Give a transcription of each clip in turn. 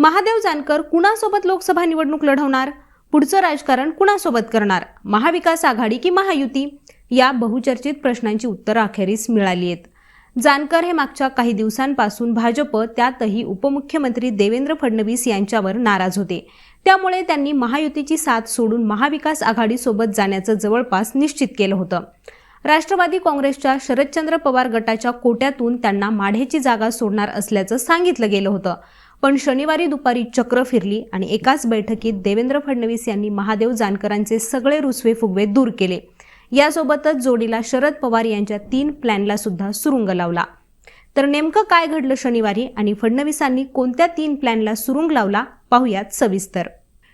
महादेव जानकर कुणासोबत लोकसभा निवडणूक लढवणार? पुढचं राजकारण कुणासोबत करणार? महाविकास आघाडी की महायुती? या बहुचर्चित प्रश्नांची उत्तरं अखेरीस मिळाली आहेत. जानकर हे मागच्या काही दिवसांपासून भाजप त्यातही उपमुख्यमंत्री देवेंद्र फडणवीस यांच्यावर नाराज होते. त्यामुळे त्यांनी महायुतीची साथ सोडून महाविकास आघाडीसोबत जाण्याचं जवळपास निश्चित केलं होतं. राष्ट्रवादी काँग्रेसच्या शरदचंद्र पवार गटाच्या कोट्यातून त्यांना माढेची जागा सोडणार असल्याचं सांगितलं गेलं होतं. पण शनिवारी दुपारी चक्र फिरली आणि एकाच बैठकीत देवेंद्र फडणवीस यांनी महादेव जानकरांचे सगळे रुसवे फुगवे दूर केले. यासोबतच जोडीला शरद पवार यांच्या तीन प्लॅनला सुद्धा सुरुंग लावला. तर नेमकं काय घडलं शनिवारी आणि फडणवीसांनी कोणत्या तीन प्लॅनला सुरुंग लावला? पाहुयात सविस्तर.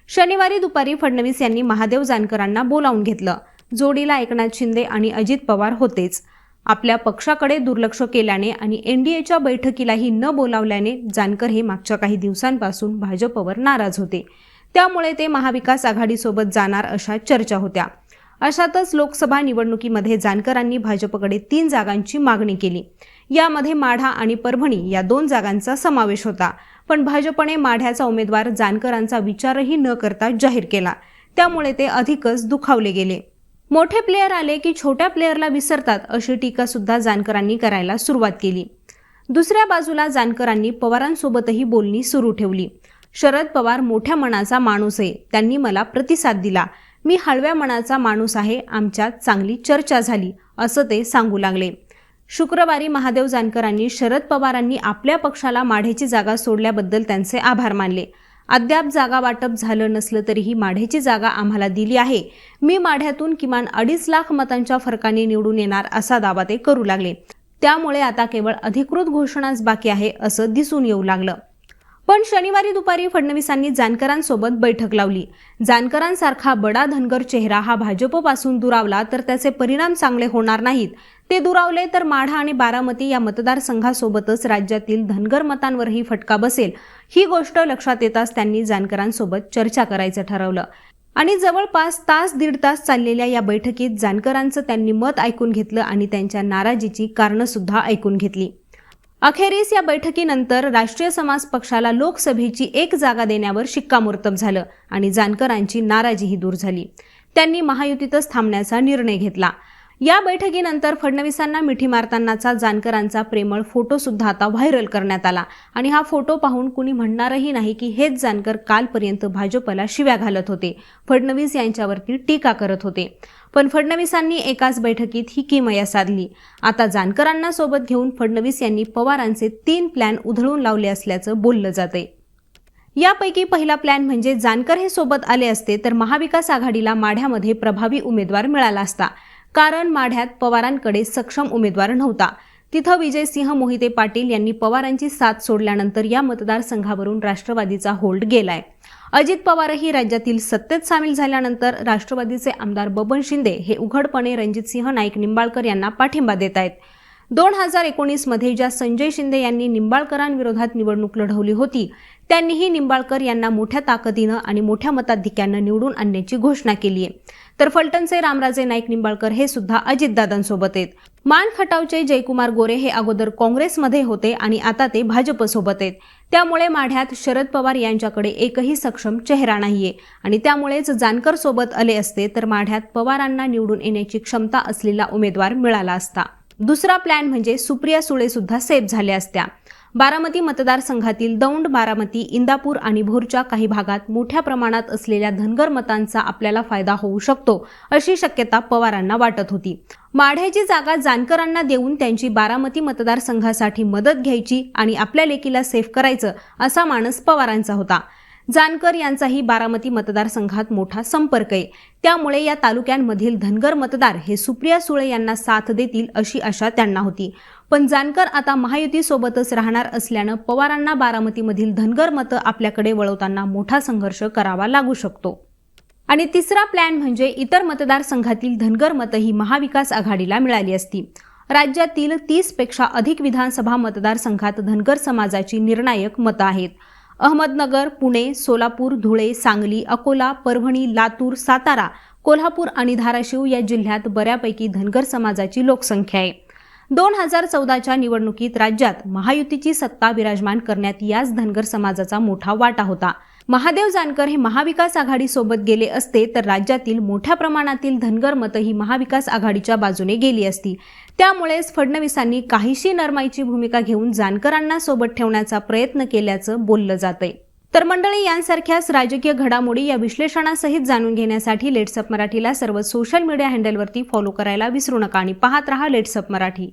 शनिवारी दुपारी फडणवीस यांनी महादेव जानकरांना बोलावून घेतलं. जोडीला एकनाथ शिंदे आणि अजित पवार होतेच. आपल्या पक्षाकडे दुर्लक्ष केल्याने आणि एनडीएच्या बैठकीलाही न बोलावल्याने जानकर हे मागच्या काही दिवसांपासून भाजपवर नाराज होते. त्यामुळे ते महाविकास आघाडीसोबत जाणार अशा चर्चा होत्या. अशातच लोकसभा निवडणुकीमध्ये जानकरांनी भाजपकडे तीन जागांची मागणी केली. यामध्ये माढा आणि परभणी या दोन जागांचा समावेश होता. पण भाजपने माढ्याचा उमेदवार जानकरांचा विचारही न करता जाहीर केला. त्यामुळे ते अधिकच दुखावले गेले. मोठे प्लेयर आले की छोट्या प्लेयरला विसरतात अशी टीका सुद्धा जानकरांनी करायला सुरुवात केली. दुसऱ्या बाजूला जानकरांनी पवारांसोबतही बोलणी सुरू ठेवली. शरद पवार मोठ्या मनाचा माणूस आहे त्यांनी मला प्रतिसाद दिला. मी हळव्या मनाचा माणूस आहे आमच्यात चांगली चर्चा झाली असं ते सांगू लागले. शुक्रवारी महादेव जानकरांनी शरद पवारांनी आपल्या पक्षाला माढेची जागा सोडल्याबद्दल त्यांचे आभार मानले. अद्याप जागा वाटप झालं नसलं तरीही माढेची जागा आम्हाला दिली आहे. मी माढ्यातून किमान अडीच लाख मतांच्या फरकाने निवडून येणार असा दावा ते करू लागले. त्यामुळे आता केवळ अधिकृत घोषणाच बाकी आहे असं दिसून येऊ लागलं. पण शनिवारी दुपारी फडणवीसांनी जानकरांसोबत बैठक लावली. जानकरांसारखा बडा धनगर चेहरा हा भाजपपासून दुरावला तर त्याचे परिणाम चांगले होणार नाहीत. ते दुरावले तर माढा आणि बारामती या मतदारसंघासोबतच राज्यातील धनगर मतांवरही फटका बसेल. ही गोष्ट लक्षात येताच त्यांनी जानकरांसोबत चर्चा करायचं ठरवलं. आणि जवळपास तास दीड तास चाललेल्या या बैठकीत जानकरांचं त्यांनी मत ऐकून घेतलं आणि त्यांच्या नाराजीची कारणं सुद्धा ऐकून घेतली. अखेरीस या बैठकीनंतर राष्ट्रीय समाज पक्षाला लोकसभेची एक जागा देण्यावर शिक्कामोर्तब झालं आणि जानकरांची नाराजीही दूर झाली. त्यांनी महायुतीतच थांबण्याचा निर्णय घेतला. या बैठकीनंतर फडणवीसांना मिठी मारतानाचा जानकरांचा प्रेमळ फोटो सुद्धा आता व्हायरल करण्यात आला. आणि हा फोटो पाहून कुणी म्हणणारही नाही की हेच जानकर कालपर्यंत भाजपला शिव्या घालत होते. फडणवीस यांच्यावरती टीका करत होते. पण फडणवीसांनी एकाच बैठकीत ही किमया साधली. आता जानकरांना सोबत घेऊन फडणवीस यांनी पवारांचे तीन प्लॅन उधळून लावले असल्याचं बोललं जातंय. यापैकी पहिला प्लॅन म्हणजे जानकर हे सोबत आले असते तर महाविकास आघाडीला माढ्यामध्ये प्रभावी उमेदवार मिळाला असता. कारण माढ्यात पवारांकडे सक्षम उमेदवार नव्हता. तिथं विजयसिंह मोहिते पाटील यांनी पवारांची साथ सोडल्यानंतर या मतदारसंघावरून राष्ट्रवादीचा होल्ड गेलाय. अजित पवारही राज्यातील सत्तेत सामील झाल्यानंतर राष्ट्रवादीचे आमदार बबन शिंदे हे उघडपणे रणजितसिंह नाईक निंबाळकर यांना पाठिंबा देत आहेत. दोन हजार एकोणीसमध्ये ज्या संजय शिंदे यांनी निंबाळकरांविरोधात निवडणूक लढवली होती त्यांनीही निंबाळकर यांना मोठ्या ताकदीनं आणि मोठ्या मताधिक्यानं निवडून आणण्याची घोषणा केली आहे. तर फलटणचे रामराजे नाईक निंबाळकर हे सुद्धा अजितदादांसोबत आहेत. मान खटावचे जयकुमार गोरे हे अगोदर काँग्रेसमध्ये होते आणि आता ते भाजपसोबत आहेत. त्यामुळे माढ्यात शरद पवार यांच्याकडे एकही सक्षम चेहरा नाहीये आणि त्यामुळेच जानकर सोबत आले असते तर माढ्यात पवारांना निवडून येण्याची क्षमता असलेला उमेदवार मिळाला असता. दुसरा प्लॅन म्हणजे सुप्रिया सुळे सुद्धा सेफ झाल्या असत्या. बारामती मतदारसंघातील दौंड बारामती इंदापूर आणि भोरच्या काही भागात मोठ्या प्रमाणात असलेल्या धनगर मतांचा आपल्याला फायदा होऊ शकतो अशी शक्यता पवारांना वाटत होती. माढ्याची जागा जानकरांना देऊन त्यांची बारामती मतदारसंघासाठी मदत घ्यायची आणि आपल्या लेकीला सेफ करायचं असा मानस पवारांचा होता. जानकर यांचाही बारामती मतदारसंघात मोठा संपर्क आहे. त्यामुळे या तालुक्यांमधील धनगर मतदार हे सुप्रिया सुळे यांना साथ देतील अशी आशा त्यांना होती. पण जानकर आता महायुतीसोबतच राहणार असल्यानं पवारांना बारामतीमधील धनगर मतं आपल्याकडे वळवताना मोठा संघर्ष करावा लागू शकतो. आणि तिसरा प्लॅन म्हणजे इतर मतदारसंघातील धनगर मतं ही महाविकास आघाडीला मिळाली असती. राज्यातील तीसपेक्षा अधिक विधानसभा मतदारसंघात धनगर समाजाची निर्णायक मतं आहेत. अहमदनगर पुणे सोलापूर धुळे सांगली अकोला परभणी लातूर सातारा कोल्हापूर आणि धाराशिव या जिल्ह्यात बऱ्यापैकी धनगर समाजाची लोकसंख्या आहे. दोन हजार चौदाच्या निवडणुकीत राज्यात महायुतीची सत्ता विराजमान करण्यात याच धनगर समाजाचा मोठा वाटा होता. महादेव जानकर हे महाविकास आघाडीसोबत गेले असते तर राज्यातील मोठ्या प्रमाणातील धनगर मतं ही महाविकास आघाडीच्या बाजूने गेली असती. त्यामुळेच फडणवीसांनी काहीशी नरमाईची भूमिका घेऊन जानकरांना सोबत ठेवण्याचा प्रयत्न केल्याचं बोललं जातंय. तर मंडळी यांसारख्याच राजकीय घडामोडी या विश्लेषणासहित जाणून घेण्यासाठी लेट्सअप मराठीला सर्व सोशल मीडिया हँडलवरती फॉलो करायला विसरू नका आणि पाहत रहा लेट्सअप मराठी.